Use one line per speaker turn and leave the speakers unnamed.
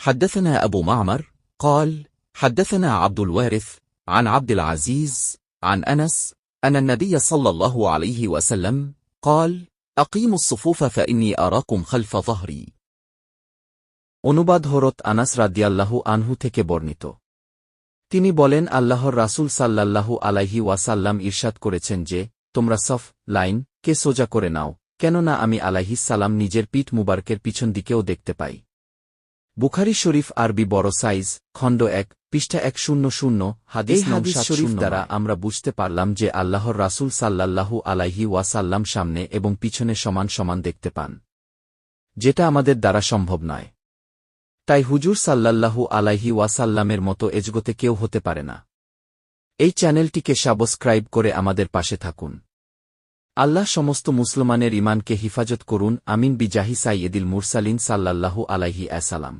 حدثنا أبو معمر قال حدثنا عبد الوارث عن عبد العزيز عن أنس أن النبي صلى الله عليه وسلم قال أقيموا الصفوف فإني أراكم خلف ظهري
অনুবাদ হরত আনাস রাদিয়াল্লাহু আনহু থেকে বর্ণিত তিনি বলেন আল্লাহর রাসূল সাল্লাল্লাহু আলাইহি ওয়াসাল্লাম ইরশাদ করেছেন যে তোমরা সফ লাইন কে সোজা করে নাও কেননা আমি আলাইহিস সালাম নিজের পিঠ মুবারকের পিছন দিকেও দেখতে পাই বুখারি শরীফ আরবি বড় সাইজ খণ্ড এক পৃষ্ঠা এক শূন্য শূন্য হাদিস হাদিস শরীফ দ্বারা আমরা বুঝতে পারলাম যে আল্লাহর রাসূল সাল্লাল্লাহু আলাইহি ওয়াসাল্লাম সামনে এবং পিছনে সমান সমান দেখতে পান। যেটা আমাদের দ্বারা সম্ভব নয়। তাই হুজুর সাল্লাল্লাহু আলাইহি ওয়াসাল্লামের মতো এজগতে কেউ হতে পারে না। এই চ্যানেলটিকে সাবস্ক্রাইব করে আমাদের পাশে থাকুন। আল্লাহ সমস্ত মুসলমানের ইমানকে হিফাজত করুন আমিন বিজাহি সাইয়েদিল মুরসালিন সাল্লাল্লাহু আলাইহি অ্যাসালাম